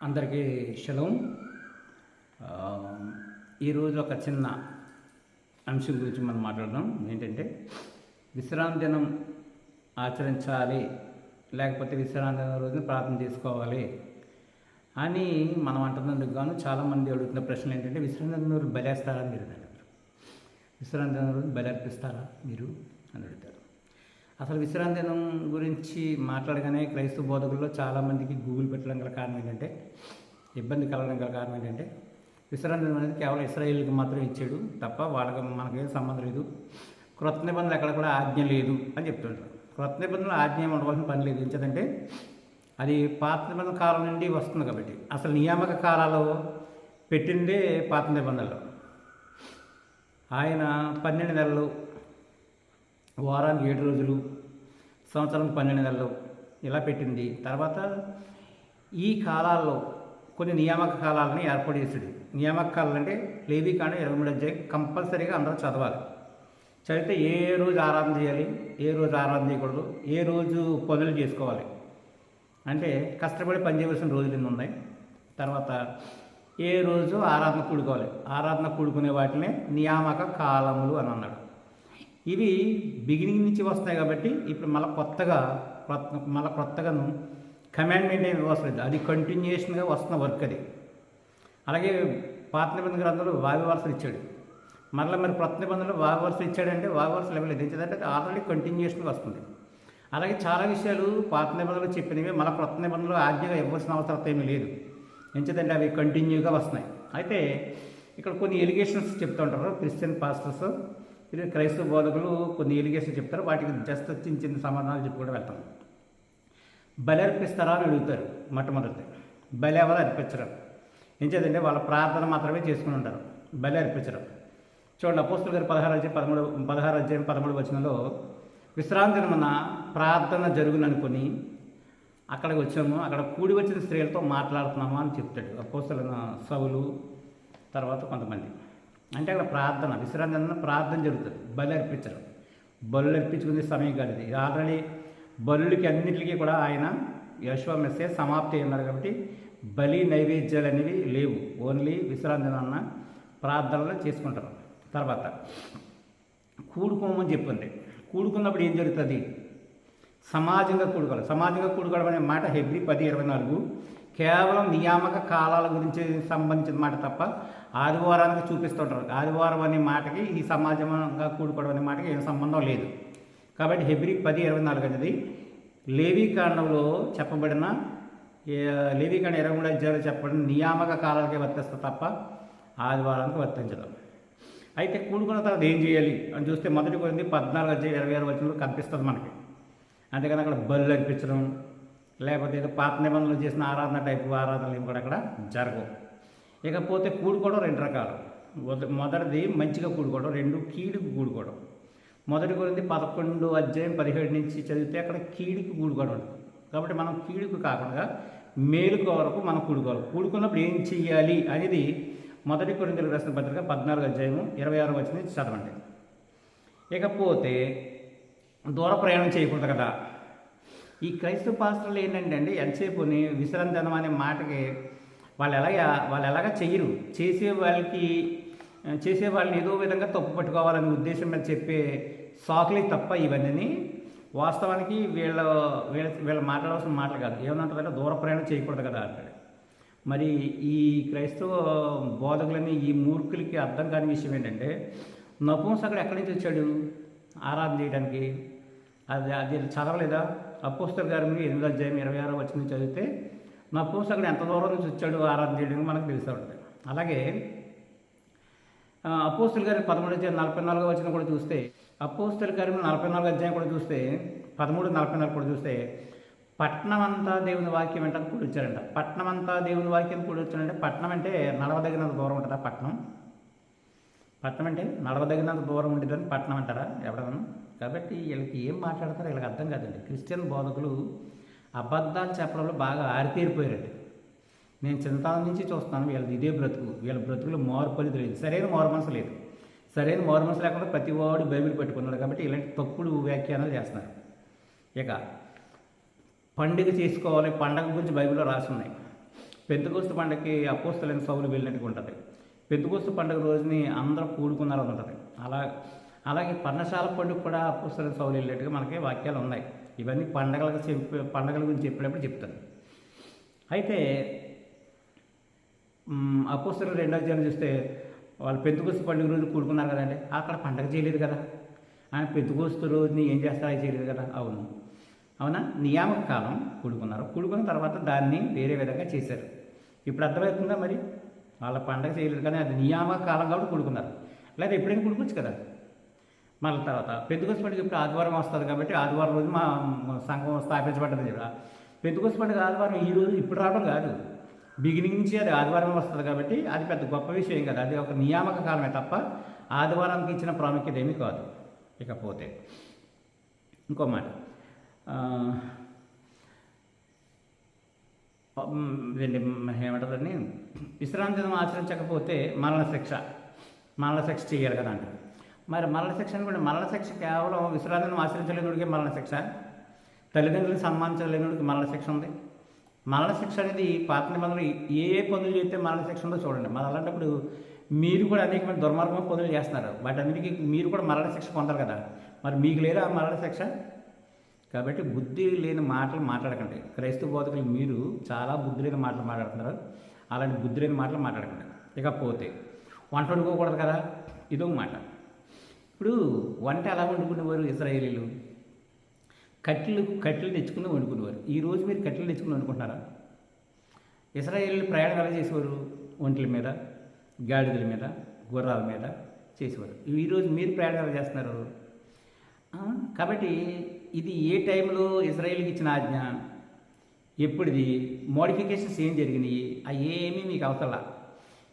అందరికీ శలం ఈరోజు ఒక చిన్న అంశం గురించి మనం మాట్లాడదాం. ఏంటంటే విశ్రాంతి దినం ఆచరించాలి లేకపోతే విశ్రాంతి దినం రోజున ప్రార్థన చేసుకోవాలి అని మనం అంటున్నందుకు గాను చాలామంది అడుగుతున్న ప్రశ్నలు ఏంటంటే విశ్రాంతి దినం రోజు బలేస్తారా మీరు? అని విశ్రాంతి దినం రోజు బలి అర్పిస్తారా మీరు? అని అడుగుతారు. అసలు విశ్రాంతి దినం గురించి మాట్లాడగానే క్రైస్తవ బోధకుల్లో చాలామందికి గూగుల్ పెట్టడం గల కారణం ఏంటంటే ఇబ్బంది కలగడం గల కారణం ఏంటంటే విశ్రాంతి దినం అనేది కేవలం ఇస్రాయిల్కి మాత్రం ఇచ్చాడు తప్ప వాళ్ళకి మనకేం సంబంధం లేదు. క్రొత్త నిబంధనలు ఎక్కడ కూడా ఆజ్ఞ లేదు అని చెప్తుంటారు. క్రొత్త నిబంధనలు ఆజ్ఞ ఉండవలసిన పని లేదు. ఎంచదంటే అది పాత నిబంధన కాలం నుండి వస్తుంది కాబట్టి. అసలు నియామక కాలాలు పెట్టిందే పాత నిబంధనలు. ఆయన పన్నెండు నెలలు వారానికి ఏడు రోజులు సంవత్సరం పన్నెండు నెలలు ఇలా పెట్టింది. తర్వాత ఈ కాలాల్లో కొన్ని నియామక కాలాలని ఏర్పాటు చేసాడు నియామక కాలాలు అంటే లేవీ కానీ ఇరవై మూడు అధ్యాయం కంపల్సరీగా అందరూ చదవాలి. చదివితే ఏ రోజు ఆరాధన చేయాలి ఏ రోజు ఆరాధన చేయకూడదు ఏ రోజు పనులు చేసుకోవాలి. అంటే కష్టపడి పనిచేయవలసిన రోజులు ఎన్ని ఉన్నాయి? తర్వాత ఏ రోజు ఆరాధన కూడుకోవాలి? ఆరాధన కూడుకునే వాటినే నియామక కాలములు అని అన్నాడు. ఇవి బిగినింగ్ నుంచి వస్తాయి కాబట్టి ఇప్పుడు మళ్ళీ కొత్తగా మళ్ళీ కొత్తగాను కమాండ్మెంట్ ఏమి వస్తుంది. అది కంటిన్యూషన్గా వస్తున్న వర్క్ అది. అలాగే పాత నిబంధన గ్రంథంలో వావి వరుసలు ఇచ్చాడు. మరలా మరి కొత్త నిబంధనలు వావి వరుసలు ఇచ్చాడంటే వావి వరుసలు ఇవ్వలేదు ఎందుకంటే ఆల్రెడీ కంటిన్యూషన్గా వస్తుంది. అలాగే చాలా విషయాలు పాత నిబంధనలు చెప్పినవి మళ్ళీ కొత్త నిబంధనలు ఆజ్ఞగా ఇవ్వాల్సిన అవసరం ఏమీ లేదు. ఎంచేదంటే అవి కంటిన్యూగా వస్తున్నాయి. అయితే ఇక్కడ కొన్ని ఎలిగేషన్స్ చెప్తూ ఉంటారు. క్రిస్టియన్ పాస్టర్స్ క్రైస్తవ బోధకులు కొన్ని ఎలిగేషన్ చెప్తారు. వాటికి జస్ట్ చిన్న చిన్న సమాధానాలు చెప్పుకుంటూ వెళ్తాం. బలి అర్పిస్తారా అని అడుగుతారు మొట్టమొదటి బలి ఎవరు అర్పించరు? ఏం చేద్దంటే వాళ్ళ ప్రార్థన మాత్రమే చేసుకుని ఉంటారు. బలి అర్పించరు. చూడండి అపోస్తుల గారి పదహారు అధ్యాయం పదమూడు పదహారు అధ్యాయం పదమూడు వచనంలో విశ్రాంతి మన ప్రార్థన జరుగుననుకొని అక్కడికి వచ్చాము. అక్కడ కూడి వచ్చిన స్త్రీలతో మాట్లాడుతున్నాము అని చెప్తాడు. అపోస్తుల సవులు తర్వాత కొంతమంది. అంటే అక్కడ ప్రార్థన విశ్రాంతి అన్న ప్రార్థన జరుగుతుంది. బలి అర్పించరు బలు అర్పించుకునే సమయం కాదు ఇది. ఆల్రెడీ బలులకి అన్నింటికి కూడా ఆయన యశ్వమెస్సే సమాప్తి అయి ఉన్నారు కాబట్టి బలి నైవేద్యాలు అనేవి లేవు. ఓన్లీ విశ్రాంతి అన్న ప్రార్థనలు చేసుకుంటారు. తర్వాత కూడుకోమని చెప్పింది. కూడుకున్నప్పుడు ఏం జరుగుతుంది? సమాజంగా కూడుకోవాలి. సమాజంగా కూడుకోవడం అనే మాట హెబ్రి పది ఇరవై నాలుగు కేవలం నియామక కాలాల గురించి సంబంధించిన మాట తప్ప ఆదివారానికి చూపిస్తుంటారు. ఆదివారం అనే మాటకి ఈ సమాజంగా కూడుకోవడం అనే మాటకి ఏం సంబంధం లేదు. కాబట్టి హెబ్రి పది ఇరవై నాలుగు అనేది లేవీ కాండంలో చెప్పబడిన లేవీ కాండ ఇరవై మూడు అధ్యాయులు చెప్పబడిన నియామక కాలాలకే వర్తిస్తుంది తప్ప ఆదివారానికి వర్తించదు. అయితే కూడుకున్న తర్వాత ఏం చేయాలి అని చూస్తే మొదటి కొరింది పద్నాలుగు అధ్యాయం ఇరవై ఆరు వచ్చిన కనిపిస్తుంది మనకి. అంతేకాని అక్కడ బళ్ళు అనిపించడం లేకపోతే ఏదో పాత నిబంధనలు చేసిన ఆరాధన టైపు ఆరాధనలు ఏమి కూడా అక్కడ జరగవు. ఇకపోతే కూడుకోవడం రెండు రకాలు. మొదటిది మంచిగా కూడుకోవడం రెండు కీడుకు కూడుకోవడం. మొదటి గురించి పదకొండు అధ్యాయం పదిహేడు నుంచి చదివితే అక్కడ కీడుకు కూడుకోవడం ఉంటుంది. కాబట్టి మనం కీడుకు కాకుండా మేలు కొరకు మనం కూడుకోవాలి. కూడుకున్నప్పుడు ఏం చేయాలి అనేది మొదటి కొరింతలు రాసిన పత్రిక పద్నాలుగు అధ్యాయము ఇరవై ఆరు వచ్చిన చదవండి. ఇకపోతే దూర ప్రయాణం చేయకూడదు కదా. ఈ క్రైస్తవ పాస్టర్లు ఏంటంటే అండి ఎంతసేపుని విశ్రాంతి అనే మాటకి వాళ్ళు ఎలాగ వాళ్ళు ఎలాగ చెయ్యరు. చేసే వాళ్ళకి చేసే వాళ్ళని ఏదో విధంగా తప్పు పట్టుకోవాలనే ఉద్దేశం మీద చెప్పే సాకులే తప్ప ఇవన్నీ వాస్తవానికి వీళ్ళ వీళ్ళ వీళ్ళు మాట్లాడవలసిన మాటలు కాదు. ఏమంటారంటే దూర ప్రయాణం చేయకూడదు కదా అంటాడు. మరి ఈ క్రైస్తవ బోధకులని ఈ మూర్ఖులకి అర్థం కాని విషయం ఏంటంటే నపుంసకుడు ఎక్కడి నుంచి వచ్చాడు ఆరాధన చేయడానికి. అది అది చదవలేదా? అపోస్తల గారి మీద ఎనిమిది అధ్యాయం ఇరవై ఆరో వచ్చిన చదివితే నపుంసకుడు ఎంత దూరం నుంచి వచ్చాడు ఆరాధన చేయడానికి మనకు తెలుస్తూ ఉంటుంది అలాగే అపోస్తుల గారి పదమూడు అధ్యాయం నలభై నాలుగో వచ్చిన కూడా చూస్తే అపోస్తుల గారి నలభై నాలుగు అధ్యాయం కూడా చూస్తే పదమూడు నలభై నాలుగు కూడా చూస్తే పట్నం అంతా దేవుని వాక్యం వెంట కూడా వచ్చారంట పట్నం అంతా దేవుని వాక్యం కూడా వచ్చారంటే పట్నం అంటే నడవదగినంత దూరం ఉంటుందా పట్నం పట్నం అంటే నడవదగినంత దూరం ఉండేదని పట్నం అంటారా? ఎవడన్నా కాబట్టి వీళ్ళకి ఏం మాట్లాడతారో వీళ్ళకి అర్థం కాదండి. క్రిస్టియన్ బోధకులు అబద్ధాలు చెప్పడంలో బాగా ఆరితేరిపోయారండి. నేను చిన్నతనం నుంచి చూస్తున్నాను వీళ్ళది ఇదే బ్రతుకు వీళ్ళ బ్రతుకులో మార్పలిది లేదు. సరైన మారు మనసు లేదు. సరైన మారు మనసు లేకుండా ప్రతి వాడు బైబిల్ పెట్టుకున్నాడు కాబట్టి ఇలాంటి తప్పుడు వ్యాఖ్యానాలు చేస్తున్నారు. ఇక పండుగ చేసుకోవాలి పండగ గురించి బైబిల్లో రాసి ఉన్నాయి పెంతుకోస్తు పండుగకి అపోస్తులైన సౌలు వెళ్ళినట్టుగా ఉంటుంది. పెద్దగోస్తు పండుగ రోజుని అందరూ కూడుకున్నారు అని ఉంటుంది. అలా అలాగే పర్ణశాల పండుగ కూడా అపోస్తలైన సౌలు వెళ్ళినట్టుగా మనకి వాక్యాలు ఉన్నాయి. ఇవన్నీ పండగలకు చెప్పి పండగల గురించి చెప్పినప్పుడు చెప్తాను. అయితే అపోస్తులు రెండో జనం చూస్తే వాళ్ళు పెంతుకోస్తు పండుగ రోజు కూడుకున్నారు కదండి. అక్కడ పండగ చేయలేదు కదా. ఆయన పెంతుకోస్తు రోజుని ఏం చేస్తారో? చేయలేదు కదా. అవును. అవునా? నియామక కాలం కూడుకున్నారు. కూడుకున్న తర్వాత దాన్ని వేరే విధంగా చేశారు. ఇప్పుడు అర్థమవుతుందా మరి? వాళ్ళ పండగ చేయలేదు కానీ అది నియామక కాలం కాబట్టి కూడుకున్నారు. లేదా ఎప్పుడైనా కూడుకోవచ్చు కదా. మళ్ళీ తర్వాత. పెంతుకోస పండుగ ఇప్పుడు ఆదివారం వస్తుంది కాబట్టి ఆదివారం రోజు మా సంఘం స్థాపించబడ్డది కదా పెంతుకోస పండుగ ఆదివారం ఈ రోజు ఇప్పుడు రావడం కాదు. బిగినింగ్ నుంచి అది ఆదివారం వస్తుంది కాబట్టి అది పెద్ద గొప్ప విషయం కదా. అది ఒక నియామక కాలమే తప్ప ఆదివారానికి ఇచ్చిన ప్రాముఖ్యత ఏమీ కాదు. ఇకపోతే ఇంకో మాట. ఆ, ఏమంటారని విశ్రాంతి దినం ఆచరించకపోతే మరణ శిక్ష మరణ శిక్ష చేయాలి కదా అంట మరి మరణ శిక్ష కూడా మరణ శిక్ష కేవలం విశ్రాంతిని ఆశ్రయించలేనుడికి ఆచరించలేనుడికి మరణ శిక్ష. తల్లిదండ్రులను సన్మానించలేనుడికి మరణ శిక్ష ఉంది. మరణ శిక్ష అనేది పాత నిబంధనలు ఏ ఏ పనులు చేస్తే మరణ శిక్ష ఉందో చూడండి. మరి అలాంటప్పుడు మీరు కూడా అనేకమైన దుర్మార్గమైన పనులు చేస్తున్నారు. వాటన్నిటికీ మీరు కూడా మరణ శిక్ష పొందారు కదా. మరి మీకు లేదా ఆ మరణ శిక్ష? కాబట్టి బుద్ధి లేని మాటలు మాట్లాడకండి. క్రైస్తవ బోధకులు మీరు చాలా బుద్ధి లేని మాటలు మాట్లాడుతున్నారు. అలాంటి బుద్ధి లేని మాటలు మాట్లాడకండి. ఇకపోతే వంట వండుకోకూడదు కదా? ఇదో మాట. ఇప్పుడు వంట ఎలా వండుకునేవారు ఇస్రాయేలీలు కట్టెలు కట్టెలు తెచ్చుకుని వండుకునేవారు. ఈ రోజు మీరు కట్టెలు తెచ్చుకుని వండుకుంటున్నారా? ఇస్రాయేలీలు ప్రయాణం ఎలా చేసేవారు? ఒంట్ల మీద గాడిదల మీద గుర్రాల మీద చేసేవారు. ఈరోజు మీరు ప్రయాణం ఎలా చేస్తున్నారు? కాబట్టి ఇది ఏ టైంలో ఇజ్రాయిల్కి ఇచ్చిన ఆజ్ఞ? ఎప్పుడుది? మోడిఫికేషన్స్ ఏం జరిగినాయి? అవి ఏమీ మీకు అవతల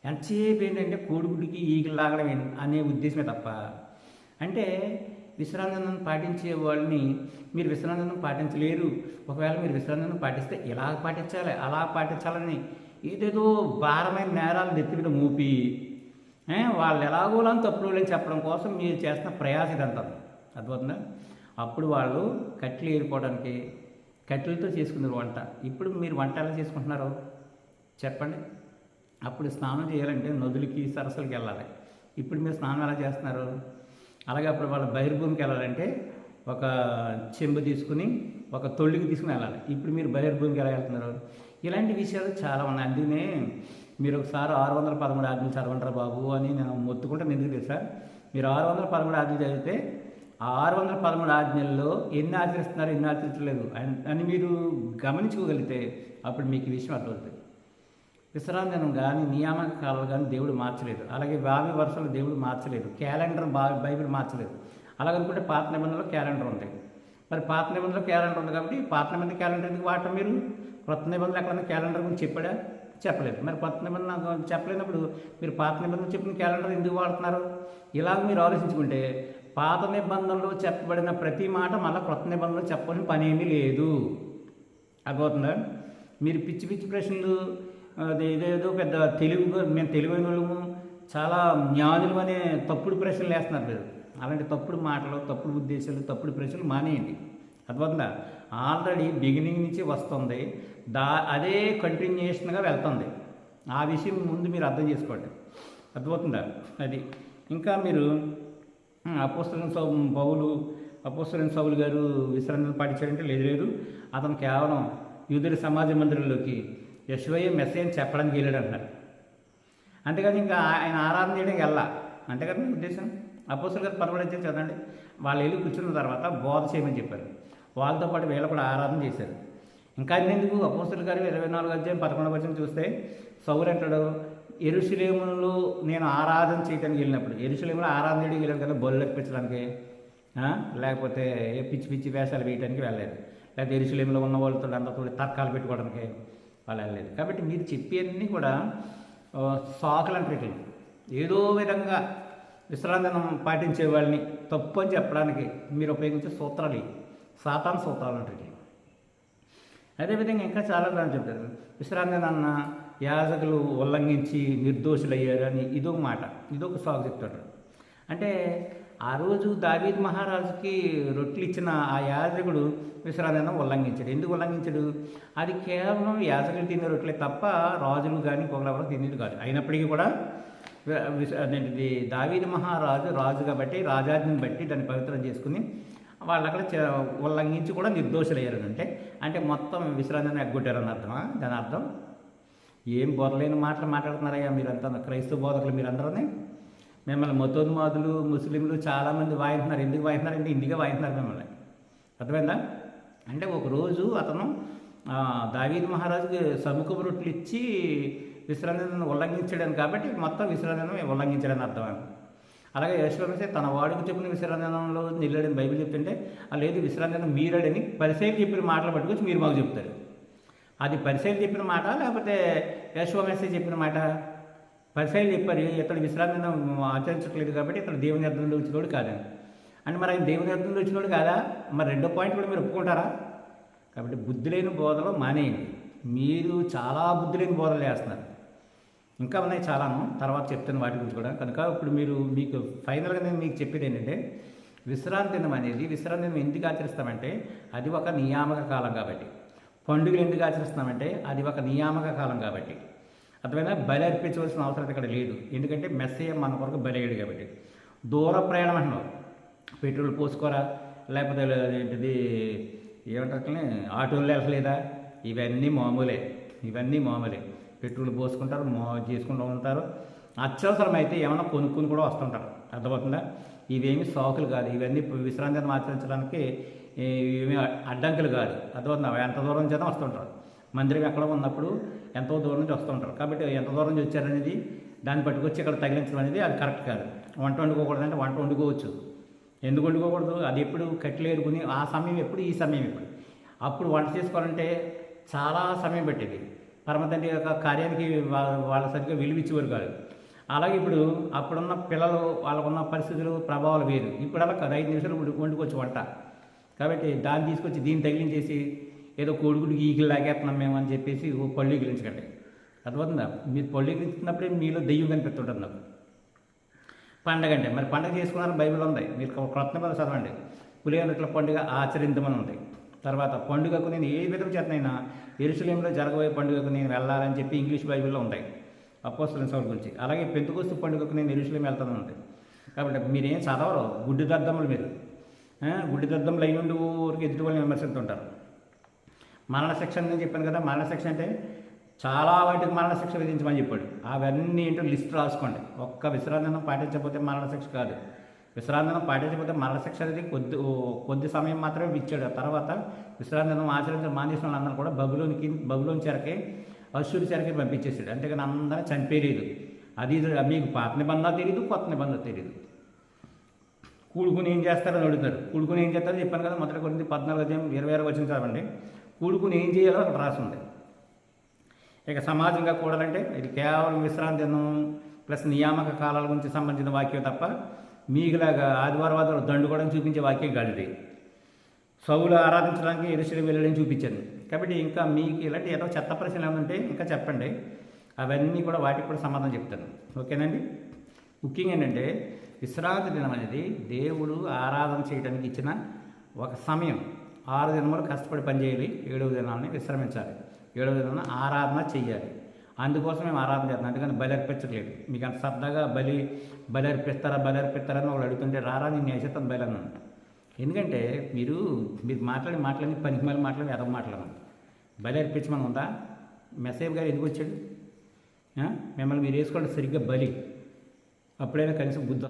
ఎంతసేపు ఏంటంటే కోడిగుడికి ఈగలు లాగడం అనే ఉద్దేశమే తప్ప అంటే విశ్రాంతనం పాటించే వాళ్ళని మీరు విశ్రాంతనం పాటించలేరు. ఒకవేళ మీరు విశ్రాంతిని పాటిస్తే ఇలా పాటించాలి అలా పాటించాలని ఏదేదో భారమైన నేరాలు నెత్తి మూపి వాళ్ళు ఎలాగోలా తప్పుడు లేని చెప్పడం కోసం మీరు చేస్తున్న ప్రయాస ఇదంతా. అర్థమవుతుందా? అప్పుడు వాళ్ళు కట్టెలు ఏరుకోవడానికి కట్టెలతో చేసుకున్నారు వంట. ఇప్పుడు మీరు వంట ఎలా చేసుకుంటున్నారు? చెప్పండి. అప్పుడు స్నానం చేయాలంటే నదులకి సరస్సులకి వెళ్ళాలి. ఇప్పుడు మీరు స్నానం ఎలా చేస్తున్నారు? అలాగే అప్పుడు వాళ్ళ బహిర్భూమికి వెళ్ళాలంటే ఒక చెంబు తీసుకుని ఒక తొళ్ళికి తీసుకుని వెళ్ళాలి. ఇప్పుడు మీరు బహిర్భూమికి ఎలా వెళ్తున్నారు? ఇలాంటి విషయాలు చాలా ఉన్నాయి. అందుకనే మీరు ఒకసారి ఆరు వందల పదమూడు ఆజ్ఞలు చదవంటారా బాబు అని నేను మొత్తుకుంటాను. ఎందుకు తెలుసా? మీరు ఆరు వందల పదమూడు ఆజ్ఞలు చదివితే ఆ ఆరు వందల పదమూడు ఆజ్ఞల్లో ఎన్ని ఆచరిస్తున్నారు ఎన్ని ఆచరించలేదు అని- అని మీరు గమనించుకోగలిగితే అప్పుడు మీకు ఈ విషయం అర్థమవుతుంది. విశ్రాంతినం కానీ నియామక కాలాలు కానీ దేవుడు మార్చలేదు. అలాగే వావి వరుసలు దేవుడు మార్చలేదు. క్యాలెండర్ బా బైబిల్ మార్చలేదు. అలాగనుకుంటే పాత నిబంధనలో క్యాలెండర్ ఉంది మరి పాత నిబంధనలో క్యాలెండర్ ఉంది కాబట్టి పాత నిబంధన క్యాలెండర్ ఎందుకు వాడటం మీరు? కొత్త నిబంధనలు ఎక్కడన్నా క్యాలెండర్ గురించి చెప్పాడా? చెప్పలేదు. మరి కొత్త నిబంధన చెప్పలేనప్పుడు మీరు పాత నిబంధన చెప్పిన క్యాలెండర్ ఎందుకు వాడుతున్నారు? ఇలాగ మీరు ఆలోచించుకుంటే పాత నిబంధనలో చెప్పబడిన ప్రతి మాట మళ్ళీ కొత్త నిబంధనలో చెప్పని పని ఏమీ లేదు. అర్థమవుతుందా? మీరు పిచ్చి పిచ్చి ప్రశ్నలు అది ఏదేదో పెద్ద తెలుగు మేము తెలివైన వాళ్ళము చాలా జ్ఞానులు అనే తప్పుడు ప్రశ్నలు వేస్తున్నారు మీరు. అలాంటి తప్పుడు మాటలు తప్పుడు ఉద్దేశాలు తప్పుడు ప్రశ్నలు మానేయండి. అర్థమవుతుందా? ఆల్రెడీ బిగినింగ్ నుంచి వస్తుంది. దా అదే కంటిన్యూషన్గా వెళ్తుంది. ఆ విషయం ముందు మీరు అర్థం చేసుకోండి. అర్థమవుతుందా? అది. ఇంకా మీరు అపోస్తలం సౌ పౌలు అపోస్తలం సౌలు గారు విశ్రాంతిని పాటించారంటే లేదు లేదు. అతను కేవలం యూదుల సమాజ మందిరంలోకి యశ్వయ్య మెస్సే అని చెప్పడానికి వెళ్ళాడు అంటున్నారు. అంతేకాదు ఇంకా ఆయన ఆరాధన చేయడానికి వెళ్ళా అంతే కదా మీ ఉద్దేశం? అపోసులు గారు పర్వాలేదు చదవండి. వాళ్ళు వెళ్ళి కూర్చున్న తర్వాత బోధ చేయమని చెప్పారు. వాళ్ళతో పాటు వీళ్ళు కూడా ఆరాధన చేశారు. ఇంకా ఎందుకు? అపోసులు గారు ఇరవై నాలుగు అధ్యాయం పదకొండు వచ్చిన చూస్తే సౌరు అంటాడు నేను ఆరాధన చేయడానికి వెళ్ళినప్పుడు ఎరుశలేములో ఆరాధన చేయడానికి వెళ్ళాను కదా బొల్లు అర్పించడానికి? లేకపోతే పిచ్చి పిచ్చి వేషాలు వేయడానికి వెళ్ళలేదు. లేకపోతే ఎరుశలేములో ఉన్న వాళ్ళతో అందరితో తర్కాలు పెట్టుకోవడానికి? వాళ్ళు వెళ్ళలేదు కాబట్టి మీరు చెప్పేవన్నీ కూడా సాకులు అంటారు ఏదో విధంగా విశ్రాంతినం పాటించే వాళ్ళని తప్పు అని చెప్పడానికి మీరు ఉపయోగించే సూత్రాలు ఇవి. సాతాన్ సూత్రాలు అంటే అదేవిధంగా ఇంకా చాలా దాన్ని చెప్తారు విశ్రాంతనన్న యాజకులు ఉల్లంఘించి నిర్దోషులయ్యారు అని ఇదొక మాట. ఇదొక సాగు చెప్తాడు అంటే ఆ రోజు దావీద్ మహారాజుకి రొట్టెలు ఇచ్చిన ఆ యాజకుడు విశ్రాంతిని ఉల్లంఘించాడు. ఎందుకు ఉల్లంఘించాడు? అది కేవలం యాజకులు తినే రొట్టెలే తప్ప రాజులు కానీ ఇంకొకరెవరు తినేది కాదు. అయినప్పటికీ కూడా అదేంటిది దావీద్ మహారాజు రాజు కాబట్టి రాజాజ్ఞని బట్టి దాన్ని పవిత్రం చేసుకుని వాళ్ళు అక్కడ ఉల్లంఘించి కూడా నిర్దోషులయ్యారు అంటే అంటే మొత్తం విశ్రాంతిని ఎగ్గొట్టారని అర్థమా? దాని అర్థం? ఏం బోధలేని మాటలు మాట్లాడుతున్నారయ్యా మీరంతా క్రైస్తవ బోధకులు మీరందరూ మిమ్మల్ని మతోన్మాదులు ముస్లింలు చాలామంది వాయిస్తున్నారు ఎందుకు వాయిస్తున్నారు అంటే ఇందుకే వాయిస్తున్నారు మిమ్మల్ని. అర్థమైందా? అంటే ఒక రోజు అతను దావీద్ మహారాజుకి సముఖం రొట్టెలు ఇచ్చి విశ్రాంతిని ఉల్లంఘించాడని కాబట్టి మొత్తం విశ్రాంతిని ఉల్లంఘించాడని అర్థం అలాగే యశ్వరసే తన వాడికి చెప్పిన విశ్రాంతిలో నిల్లడని బైబిల్ చెప్తుంటే ఆ లేదు విశ్రాంతిని మీరాడని పరిశైలు చెప్పిన మాటలు పట్టుకొచ్చి మీరు మాకు చెప్తారు. అది పరిశైలు చెప్పిన మాట? లేకపోతే యశ్వమేసే చెప్పిన మాట? పరిశైలు చెప్పారు ఇతడు విశ్రాంతిని ఆచరించట్లేదు కాబట్టి ఇతడు దేవుని అర్థంలో వచ్చినోడు కాదని అంటే మరి ఆయన దేవుని అర్థంలో వచ్చినోడు కాదా? మరి రెండో పాయింట్ కూడా మీరు ఒప్పుకుంటారా? కాబట్టి బుద్ధి లేని బోధలు మానేయండి. మీరు చాలా బుద్ధి లేని బోధలు చేస్తున్నారు. ఇంకా ఉన్నాయి చాలాను. తర్వాత చెప్తాను వాటి గురించి కూడా. కనుక ఇప్పుడు మీరు మీకు ఫైనల్గా నేను మీకు చెప్పేది ఏంటంటే విశ్రాంతి దినం అనేది విశ్రాంతి దినం ఎందుకు ఆచరిస్తామంటే అది ఒక నియామక కాలం కాబట్టి. పండుగలు ఎందుకు ఆచరిస్తామంటే అది ఒక నియామక కాలం కాబట్టి. అర్థమైనా బలి అర్పించవలసిన అవసరం ఇక్కడ లేదు. ఎందుకంటే మెస్సయ్య మన కొరకు బలయ్యాడు కాబట్టి. దూర ప్రయాణం అంటున్నావు పెట్రోల్ పోసుకోరా? లేకపోతే ఏంటిది ఏమంటారు ఆటోలు వెళ్ళలేదా ఇవన్నీ మామూలే. ఇవన్నీ మామూలే. పెట్రోల్ పోసుకుంటారు మో చేసుకుంటూ ఉంటారు. అత్యవసరమైతే ఏమైనా కొనుక్కుని కూడా వస్తుంటారు. అర్థమవుతుందా? ఇవేమి సాకులు కాదు. ఇవన్నీ విశ్రాంతిని ఆచరించడానికి ఇవేమి అడ్డంకులు కాదు. అర్థమవుతుందా? ఎంత దూరం చేత వస్తుంటారు. మందిరం ఎక్కడ ఉన్నప్పుడు ఎంతో దూరం నుంచి వస్తుంటారు కాబట్టి ఎంత దూరం నుంచి వచ్చారనేది దాన్ని పట్టుకొచ్చి ఇక్కడ తగిలించడం అనేది అది కరెక్ట్ కాదు. వంట వండుకోకూడదంటే వంట వండుకోవచ్చు. ఎందుకు వండుకోకూడదు? అది ఎప్పుడు కట్టెలు ఏరుకుని ఆ సమయం ఎప్పుడు ఈ సమయం ఎప్పుడు? అప్పుడు వంట చేసుకోవాలంటే చాలా సమయం పెట్టేది. పరమతండ్రి యొక్క కార్యానికి వాళ్ళ వాళ్ళ సరిగ్గా విలువిచ్చేవారు కాదు. అలాగే ఇప్పుడు అప్పుడున్న పిల్లలు వాళ్ళకున్న పరిస్థితులు ప్రభావాలు వేరు. ఇప్పుడు అలా ఐదు నిమిషాలు వండుకోవచ్చు వంట. కాబట్టి దాన్ని తీసుకొచ్చి దీన్ని తగిలించేసి ఏదో కోడిగుడికి ఈగిలు లాగేస్తున్నాం మేము అని చెప్పేసి ఓ పళ్ళు ఎగిలించకండి అర్థమవుతుందా? మీరు పళ్ళు ఎగిలించుకున్నప్పుడే మీలో దెయ్యం కనిపిస్తుంటుంది నాకు. పండగ అంటే మరి పండగ చేసుకున్నారని బైబిల్ ఉంది. మీరు కొ- క్రొత్త చదవండి. పులిహోరట్ల పండుగ ఆచరించమని ఉంది. తర్వాత పండుగకు నేను ఏ విధం చేతనైనా ఎరుసలేంలో జరగబోయే పండుగకు నేను వెళ్ళాలని చెప్పి ఇంగ్లీష్ బైబిల్లో ఉంటాయి అపోస్తుల సౌల్ గురించి. అలాగే పెంతుకొస్తు పండుగకు నేను ఎరుసలేం వెళ్తాను ఉంది. కాబట్టి మీరేం చదవరు. గుడ్డి దద్దములు మీరు. గుడ్డి దద్దములు అయి ఉండి ఊరికి ఎదుటి వాళ్ళని విమర్శిస్తుంటారు. మరణ శిక్ష అని చెప్పాను కదా మరణ శిక్ష అంటే చాలా వాటికి మరణ శిక్ష విధించమని చెప్పాడు. అవన్నీ ఏంటో లిస్ట్ రాసుకోండి. ఒక్క విశ్రాంతనం పాటించకపోతే మరణ శిక్ష కాదు. విశ్రాంతనం పాటించకపోతే మరణశిక్ష అనేది కొద్ది కొద్ది సమయం మాత్రమే ఇచ్చాడు. ఆ తర్వాత విశ్రాంతనం ఆచరించిన మానేసిన వాళ్ళందరూ కూడా బబులోనికి బబులోని చెరకే అశ్వరి చెరకే పంపించేసాడు అంతేగాని అందరం చంపేయలేదు అది ఇది మీకు పాత నిబంధన తెలియదు కొత్త నిబంధన తెలియదు కూడుకుని ఏం చేస్తారని అడుగుతారు. కూడుకుని ఏం చేస్తారో చెప్పాను కదా మొదటి కొరింది పద్నాలుగు అధ్యాయం ఇరవై ఆరు వచ్చిన చదవండి. కూడుకుని ఏం చేయాలో అక్కడ రాసి ఉంది ఇక సమాజంగా కూడాలంటే ఇది కేవలం విశ్రాంతి దినం ప్లస్ నియామక కాలాల గురించి సంబంధించిన వాక్యం తప్ప మీకులాగా ఆదివారం ఆదివారం దండుకోవడం చూపించే వాక్యం గడిది సౌలు ఆరాధించడానికి ఎరుసలు వెళ్ళడం చూపించాను కాబట్టి ఇంకా మీకు ఇలాంటి ఏదో చెత్త ప్రశ్నలు ఏమంటే ఉంటే ఇంకా చెప్పండి. అవన్నీ కూడా వాటికి కూడా సమాధానం చెప్తాను. ఓకేనండి? ముఖ్యంగా ఏంటంటే విశ్రాంతి దినం అనేది దేవుడు ఆరాధన చేయడానికి ఇచ్చిన ఒక సమయం. ఆరు దినములు కష్టపడి పనిచేయాలి ఏడవ దినాన్ని విశ్రమించాలి. ఏడవ దినాన్ని ఆరాధన చెయ్యాలి. అందుకోసం మేము ఆరాధన చేస్తాం. అందుకని బలి అర్పించట్లేదు. మీకు అంత సరదాగా బలి బలి అర్పిస్తారా బలి అర్పిస్తారా అని వాళ్ళు అడుగుతుంటే రారా నేను వేసేస్తాను బలి అన్నాను ఎందుకంటే మీరు మీరు మాట్లాడి మాట్లాడి పనికి మళ్ళీ మాట్లాడి ఎదవ మాట్లాడమని బలి అర్పించమని ఉందా? మెసేజ్ గారు ఎందుకు వచ్చాడు? మిమ్మల్ని మీరు వేసుకోండి సరిగ్గా బలి. అప్పుడైనా కనీసం బుద్ధి